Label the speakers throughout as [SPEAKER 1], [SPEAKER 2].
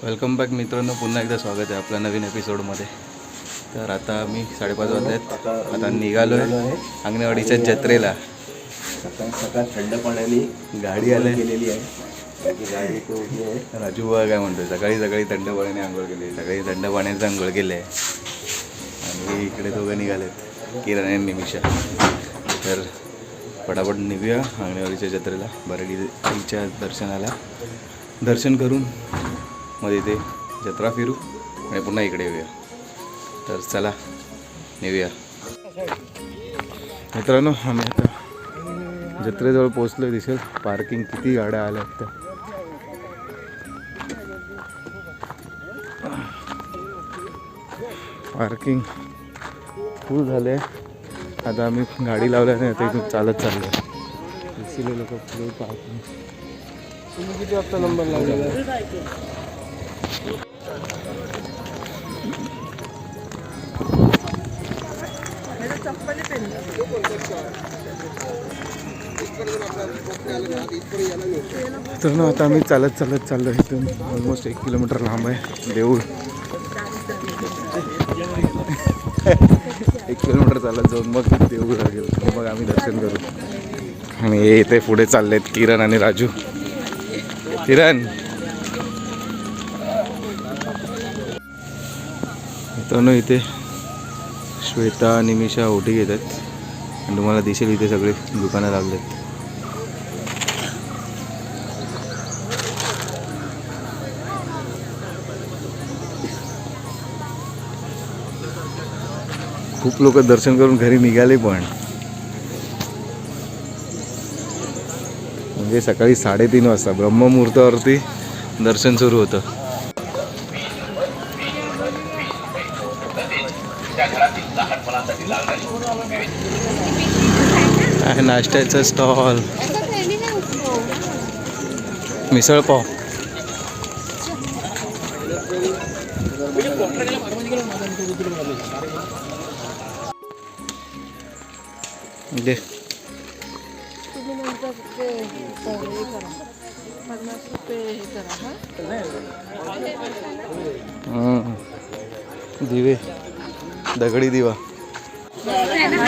[SPEAKER 1] Welcome back मित्रांनो पुन्हा एकदा स्वागत आहे आपल्या नवीन एपिसोडमध्ये. तर आता मी साडेपाच वाजले आहेत. आता निघालो आहे अंगणवाडीच्या जत्रेला.
[SPEAKER 2] सकाळ सकाळ थंड पाण्याने
[SPEAKER 1] गाडी आले.
[SPEAKER 2] केलेली आहे. गाडी उभी आहे.
[SPEAKER 1] राजू बाबा काय म्हणतोय. सकाळी सकाळी थंड पाण्याने आंघोळ केली सकाळी थंड पाण्याचं आंघोळ केलं आहे आणि इकडे दोघं निघालेत. किरण आणि निमिषा. तर पटापट निघूया अंगणवाडीच्या जत्रेला बरडी आईच्या दर्शनाला. दर्शन करून मध्ये इथे जत्रा फिरू आणि पुन्हा इकडे येऊया. तर चला निघूया. मित्रांनो आम्ही आता जत्रेजवळ पोचलो दिसेल. पार्किंग किती गाड्या आल्या आहेत त्या. पार्किंग फुल झाले आता आम्ही गाडी लावल्याने आता इथून चालत चाललो आहे लोक फुल पार्किंग
[SPEAKER 2] तुम्ही किती वाजता नंबर लावलेला
[SPEAKER 1] तर ना आता आम्ही चालत चालत चाललो इथून. ऑलमोस्ट एक किलोमीटर लांब आहे. देऊळ. एक किलोमीटर चालत जाऊन मग देऊळ लागेल. मग आम्ही दर्शन करू. आणि हे इथे पुढे चाललेत किरण आणि राजू. किरण! मित्रांनो इथे श्वेता निमिषा ओटी घेतात. आणि तुम्हाला दिसेल इथे सगळे दुकानं लागलेत. खूप लोक दर्शन करून घरी निघाले पण. म्हणजे सकाळी साडेतीन वाजता ब्रह्ममुहूर्तावरती दर्शन सुरू होतं. नाश्त्याचं स्टॉल. मिसळ पाव. दे. दिवे. दगडी दिवा.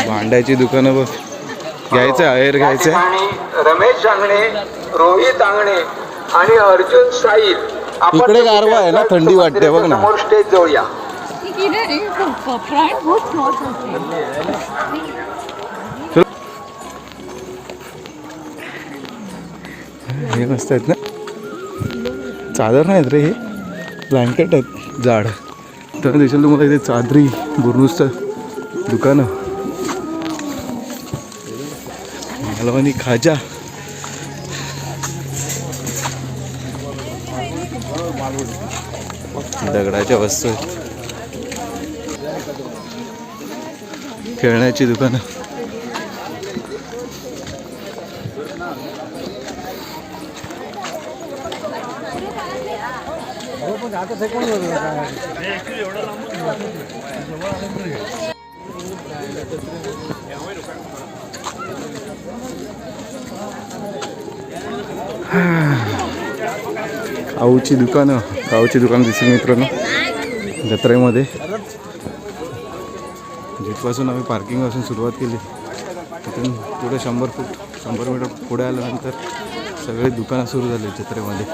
[SPEAKER 1] भांड्याची दुकानं बघ. घ्यायचं आहेर घ्यायचं
[SPEAKER 3] रमेश आंगणे रोहित आंगणे आणि अर्जुन साईल
[SPEAKER 1] इकडे गारवा आहे ना, थंडी वाटते बघ ना.
[SPEAKER 3] समोर स्टेज जवळ या
[SPEAKER 4] फ्रंट बहुत स्मॉल होते
[SPEAKER 1] हे मस्त आहेत ना. चादर नाहीत रे हे. ब्लँकेट आहेत जाड. तर दिसेल तुम्हाला इथे चादरी बुरनुसचं दुकानं. हलवानी खाजा. दगडाच्या वस्तू आहेत. खेळण्याची दुकानं. आऊची दुकानं गावची दुकानं दिसेल मित्रांनो. जत्रेमध्ये. जिथपासून आम्ही पार्किंगपासून सुरुवात केली तिथून पुढे शंभर फूट शंभर मीटर पुढे आल्यानंतर सगळे दुकानं सुरू झाले जत्रेमध्ये.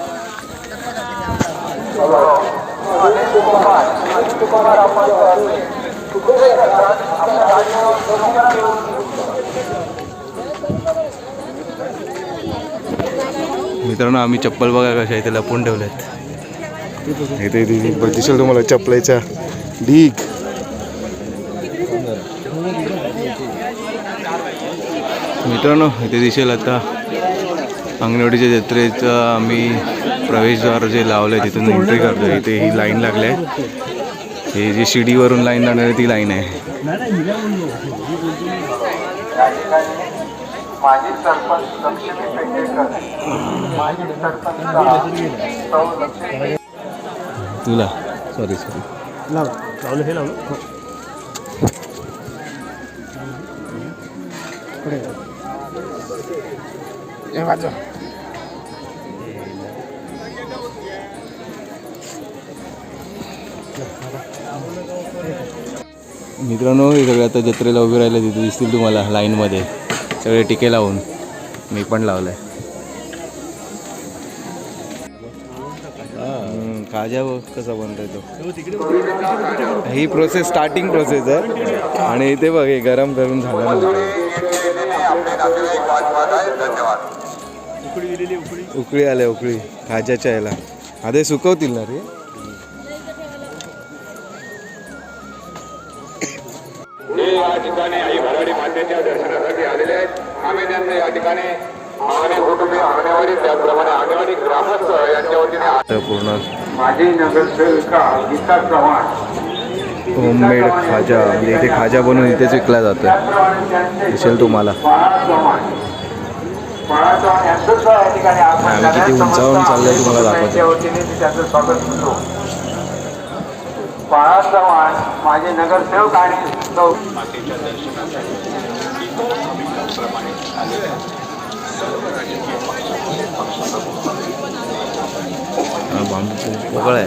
[SPEAKER 1] मित्रांनो आम्ही चप्पल बघा कशा इथे लपून ठेवल्यात. इथे दिसेल तुम्हाला चपलेचा ढीक मित्रांनो इथे दिसेल आता अंगणवाडीच्या जत्रेचं आम्ही प्रवेशद्वार जे लावलं आहे तिथून एंट्री करतो इथे ही लाईन लागली आहे ही जी शिडीवरून लाईन लागणार आहे ती लाईन आहे.
[SPEAKER 3] माजी सरपंच लक्ष्मी पेंडेकर माजी सरपंच सौ लक्ष्मी
[SPEAKER 1] तुला. सॉरी सॉरी
[SPEAKER 2] लावलं हे लावलं.
[SPEAKER 1] मित्रांनो हे सगळे आता जत्रेला उभे राहिले तिथे दिसतील तुम्हाला लाईनमध्ये. सगळे टिके लावून मी पण लावलंय. आहे खाजा कसा बनतोय तो. ही प्रोसेस स्टार्टिंग प्रोसेस आहे. आणि इथे बघ हे गरम करून झालं उकळी आल्या उकळी. खाज्याच्या याला. आधी सुकवतील ना रे?
[SPEAKER 3] हे या ठिकाणी आई भराडी मातेच्या दर्शनासाठी आलेले आहेत. आम्ही त्यांना या ठिकाणी अंगणे कुटुंबी अंगणेवाडी त्याचप्रमाणे अंगणवाडी ग्रामस्थ यांच्या वतीने
[SPEAKER 1] तर पूर्ण
[SPEAKER 3] माझी नगरसेविका गीता चव्हाण.
[SPEAKER 1] होममेड खाजा म्हणजे इथे खाजा बनवून इथेच विकला जातो दिसेल तुम्हाला.
[SPEAKER 3] बाळा चव्हाण. बाळा चव्हाण
[SPEAKER 1] आम्ही किती उंचावरून चाललोय तुम्हाला दाखवतो.
[SPEAKER 3] त्यांच्या वतीने मी त्यांचं स्वागत करतो बाळा
[SPEAKER 1] आहे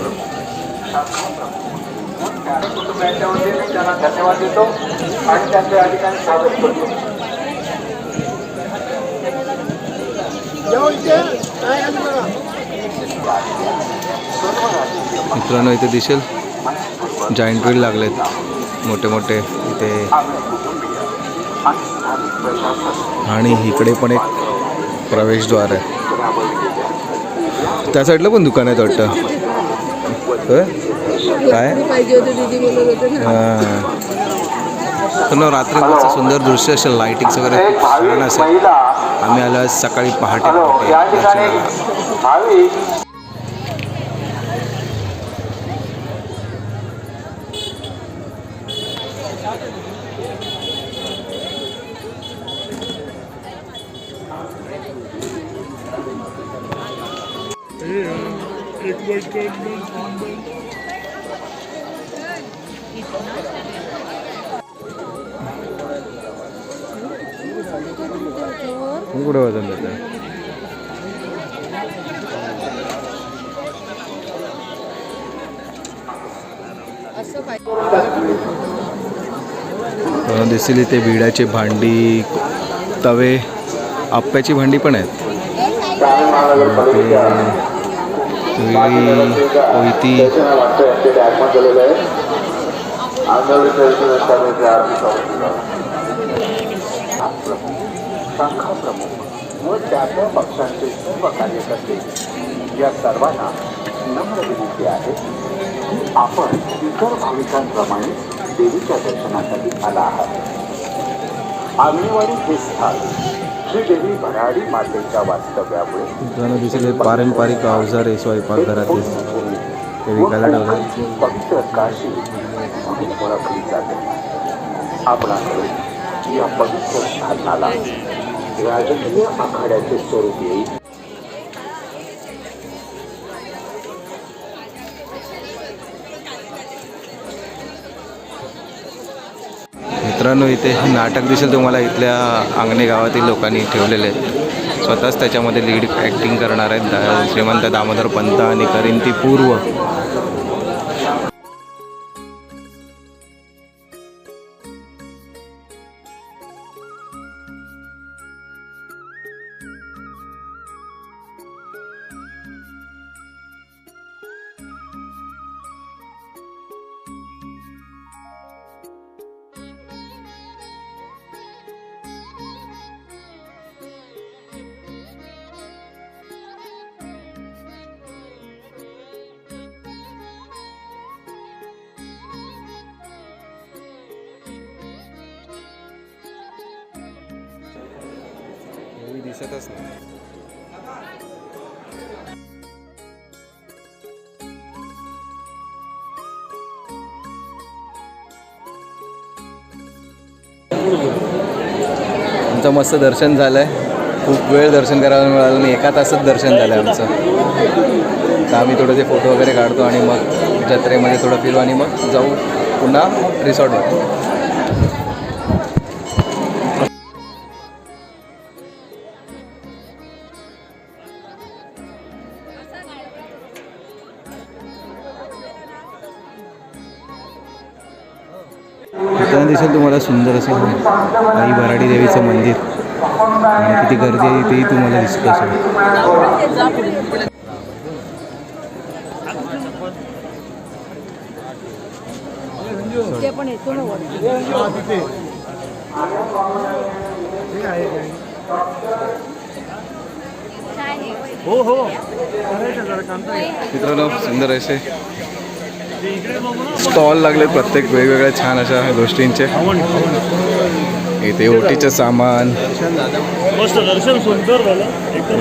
[SPEAKER 3] वतीने त्यांना धन्यवाद देतो आणि त्यांच्या या ठिकाणी स्वागत करतो
[SPEAKER 1] मित्रांनो इथे दिसेल? जॉईंट व्हील लागलेत. मोठे मोठे इथे आणि इकडे पण एक प्रवेशद्वार आहे त्या साईडला पण दुकान आहेत वाटतं? काय हां. पण रात्री खूप सुंदर दृश्य असेल लाईटिंग्स वगैरे छान असेल आम्ही आलो आज सकाळी पहाटे.
[SPEAKER 3] भाविक
[SPEAKER 1] मी वजन दिसेल इथे भिडाची भांडी तवे आप्याची भांडी पण आहेत. कोयती
[SPEAKER 3] संघप्रमुख व त्या त्या पक्षांचे सर्व कार्यकर्ते. या सर्वांना नम्र विनंती आहे की आपण इतर भाविकांप्रमाणे देवीच्या दर्शनासाठी आला आहात. आंगणेवाडी हे स्थान श्री देवी भराडी मातेच्या वास्तव्यामुळे
[SPEAKER 1] दिसेल पारंपरिक अवजार स्वयंपाकघरातील ते विकायला ठेवलं?
[SPEAKER 3] पवित्र काशी म्हणून ओळखली जाते. आपणाकडे या पवित्र स्थानाला राजकीय आखाड्याचे स्वरूप येईल.
[SPEAKER 1] मित्रांनो इथे नाटक दिसेल तुम्हाला. इथल्या अंगणे गावातील लोकांनी ठेवलेले आहेत. स्वतःच त्याच्यामध्ये लीड ॲक्टिंग करणार आहेत श्रीमंत दामोदर पंत आणि करिंती पूर्व. दिसतच नाही. आमचं मस्त दर्शन झालं आहे खूप वेळ दर्शन करायला मिळालं नाही. एका तासात दर्शन झालं आहे आमचं. तर आम्ही थोडेसे फोटो वगैरे काढतो आणि मग जत्रेमध्ये थोडं फिरू आणि मग जाऊ पुन्हा रिसॉर्टवर. येताना दिसेल तुम्हाला सुंदर असं आई भराडी देवीचं मंदिर. आणि किती गर्दी आहे तेही तुम्हाला दिसत असेल.
[SPEAKER 2] हो हो.
[SPEAKER 1] मित्रांनो सुंदर असे. स्टॉल लागले प्रत्येक वेगवेगळ्या छान अशा गोष्टींचे. इथे ओटीचं सामान.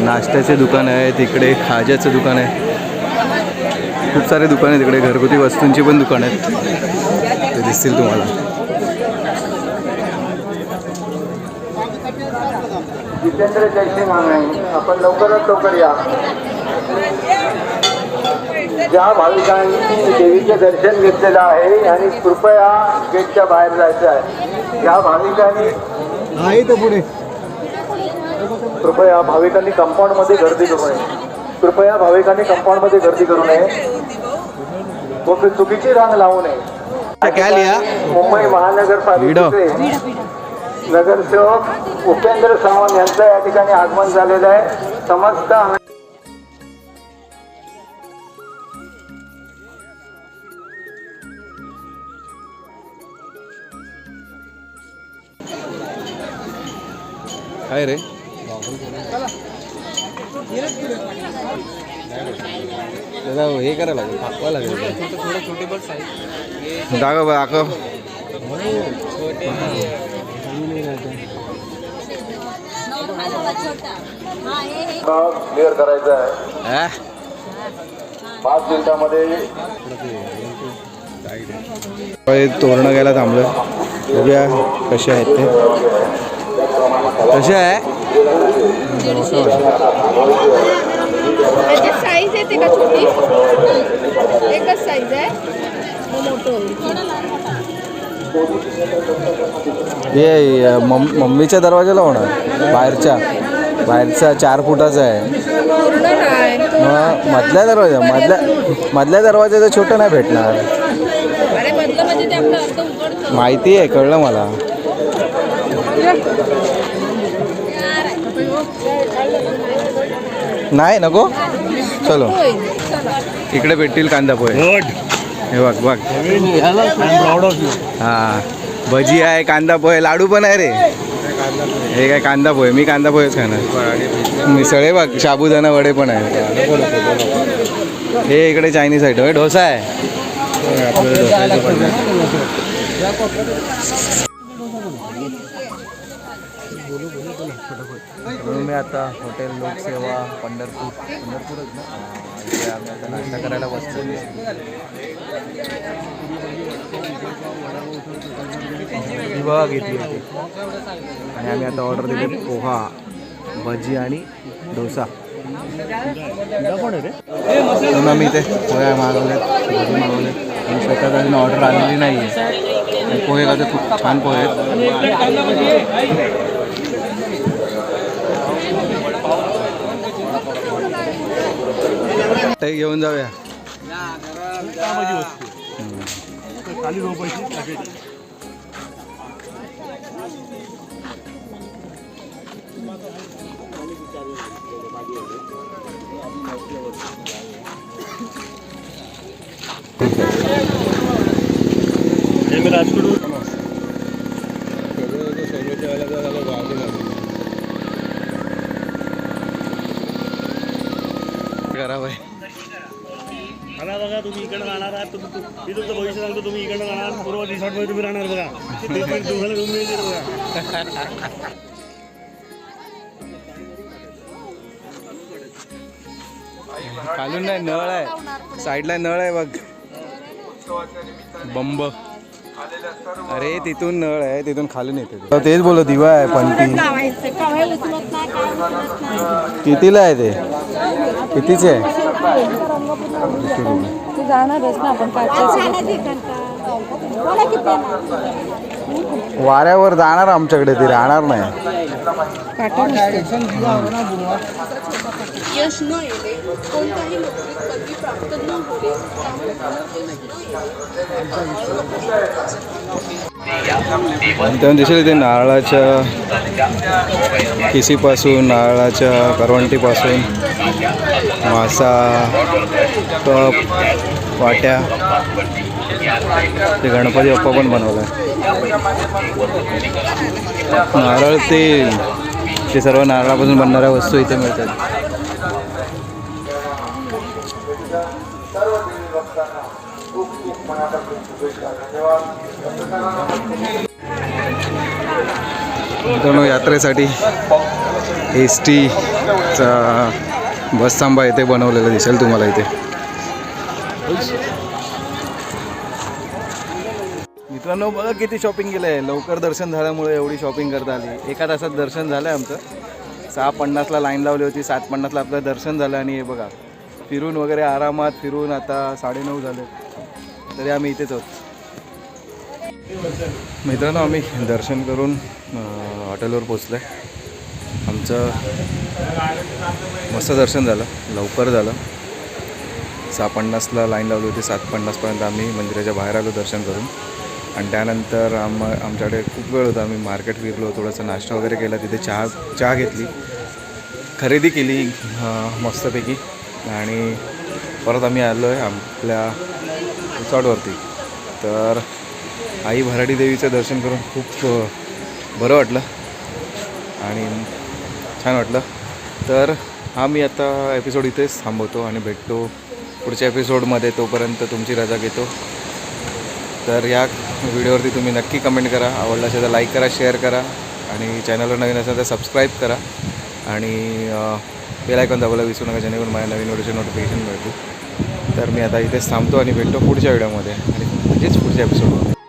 [SPEAKER 1] नाश्त्याचे दुकान आहे तिकडे खाज्याचं दुकान आहे. खूप सारे दुकान आहे तिकडे घरगुती वस्तूंची पण दुकान आहेत. ते दिसतील तुम्हाला.
[SPEAKER 3] जितेंद्र जयसिंग आपण लवकरात लवकर या. ज्या भाविकांनी देवीचे दर्शन घेतलेलं आहे आणि कृपया गेटच्या बाहेर जायचं आहे. ज्या भाविकांनी
[SPEAKER 2] नाही तर पुढे.
[SPEAKER 3] कृपया भाविकांनी कंपाऊंडमध्ये गर्दी करू नये. कृपया भाविकांनी कंपाऊंडमध्ये गर्दी करू नये. व चुकीची रांग लावू नये.
[SPEAKER 1] क्या लिया
[SPEAKER 3] मुंबई महानगरपालिकेचे नगरसेवक उपेंद्र सावंत यांचं या ठिकाणी आगमन झालेलं आहे. समस्त
[SPEAKER 1] काय रे दादा हे करायला लागेल थाकवा लागेल. दाखव दाखव.
[SPEAKER 3] क्लिअर करायचं आहे पाच मिनिटामध्ये
[SPEAKER 1] तोरणं घ्यायला थांबलं बघूया कसे आहेत ते. कसे आहे?
[SPEAKER 4] साईज येते का छोटी? एकच साईज आहे.
[SPEAKER 1] हे मम मम्मीच्या दरवाजाला होणार. बाहेरच्या. बाहेरचा चार फुटाचा आहे. मग मधल्या दरवाजा मधल्या मधल्या दरवाजाचं छोटं नाही भेटणार.
[SPEAKER 4] म्हणजे
[SPEAKER 1] माहिती आहे कळलं मला. नाही नको. चलो. इकडे भेटतील कांदा पोहे. हे बघ बघ. हा. भजी आहे कांदा पोहे लाडू पण आहे रे. हे काय कांदा पोहे? मी कांदा पोहेच खाणार. मिसळे बघ साबुदाणा वडे पण आहे हे इकडे चायनीज आयटम आहे. डोसा आहे. आम्ही आता हॉटेल लोकसेवा पंढरपूर. पंढरपूरच ना? इथे आम्ही आता नाश्ता करायला बसतो विवाह घेतली होती. आणि आम्ही आता ऑर्डर दिली पोहा भजी आणि डोसा.
[SPEAKER 2] कोण आहे रे?
[SPEAKER 1] म्हणून आम्ही इथे पोहे मागवलेत भजी मागवलेत. आणि स्वतःच अजून ऑर्डर आलेली नाही आहे पोहे का खूप छान पोहे आहेत. ते घेऊन जाऊया.
[SPEAKER 2] कामाची वस्तू खाली
[SPEAKER 1] करावं आहे
[SPEAKER 2] आता बघा तुम्ही इकडे राहणार आहात मी तुमचं भविष्य सांगतो तुम्ही इकडे राहणार पूर्व रिसॉर्टमध्ये तुम्ही राहणार बघा. तुम्हाला घेऊन मिळते बघा.
[SPEAKER 1] खालून नाही नळ आहे. साईडला नळ आहे बघ. बंब. अरे तिथून नळ आहे तिथून खाली नेते तेच बोलत दिवा आहे पंटी कितीला आहे ते? कितीचे आहे? वाऱ्यावर जाणार आमच्याकडे ती राहणार नाही.
[SPEAKER 4] यश न येणे कोणताही नोकरी पदवी प्राप्त न होणे त्यामुळे
[SPEAKER 1] दिसेल ते नारळाच्या किसीपासून नारळाच्या करवंटीपासून मासा कप वाट्या ते गणपती बाप्पा पण बनवला नारळ तेल ते सर्व नारळापासून बनणाऱ्या वस्तू इथे मिळतात. मित्रांनो यात्रेसाठी एस टीचा बस थांबा इथे बनवलेला दिसेल तुम्हाला इथे. मित्रांनो बघा किती शॉपिंग केलं आहे लवकर दर्शन झाल्यामुळे एवढी शॉपिंग करता आली. एका तासात दर्शन झालं आहे आमचं. सहा पन्नासला लाईन लावली होती सात पन्नासला आपलं दर्शन झालं आणि हे बघा फिरून वगैरे आरामात फिरून आता साडेनऊ झाले. तरी आम्ही इथेच आहोत मित्रांनो आम्ही दर्शन करून हॉटेलवर पोचलो आहे आमचं मस्त दर्शन झालं. लवकर झालं. सहा पन्नासला लाईन लावली होती. सात पन्नासपर्यंत आम्ही मंदिराच्या बाहेर आलो दर्शन करून. आणि त्यानंतर आम आमच्याकडे खूप वेळ होता. आम्ही मार्केट फिरलो थोडासा नाश्ता वगैरे केला. तिथे चहा चहा घेतली. खरेदी केली मस्तपैकी. आणि परत आम्ही आलो आहे आपल्या रिसॉर्टवरती. तर आई भराडी देवीचं दर्शन करून खूप बरं वाटलं. आणि छान वाटलं. तर हा मी आता एपिसोड इथेच थांबवतो आणि भेटतो पुढच्या एपिसोडमध्ये तोपर्यंत तुमची रजा घेतो. तर या व्हिडिओवरती तुम्ही नक्की कमेंट करा. आवडला असेल तर लाईक करा शेअर करा आणि चॅनलवर नवीन असेल तर सबस्क्राईब करा. आणि बेल आयकॉन दाबायला विसरू नका जेणेकरून माझ्या नवीन व्हिडिओचे नोटिफिकेशन मिळतील. तर मी आता इथेच थांबतो आणि भेटतो पुढच्या व्हिडिओमध्ये आणि म्हणजेच पुढच्या एपिसोडमध्ये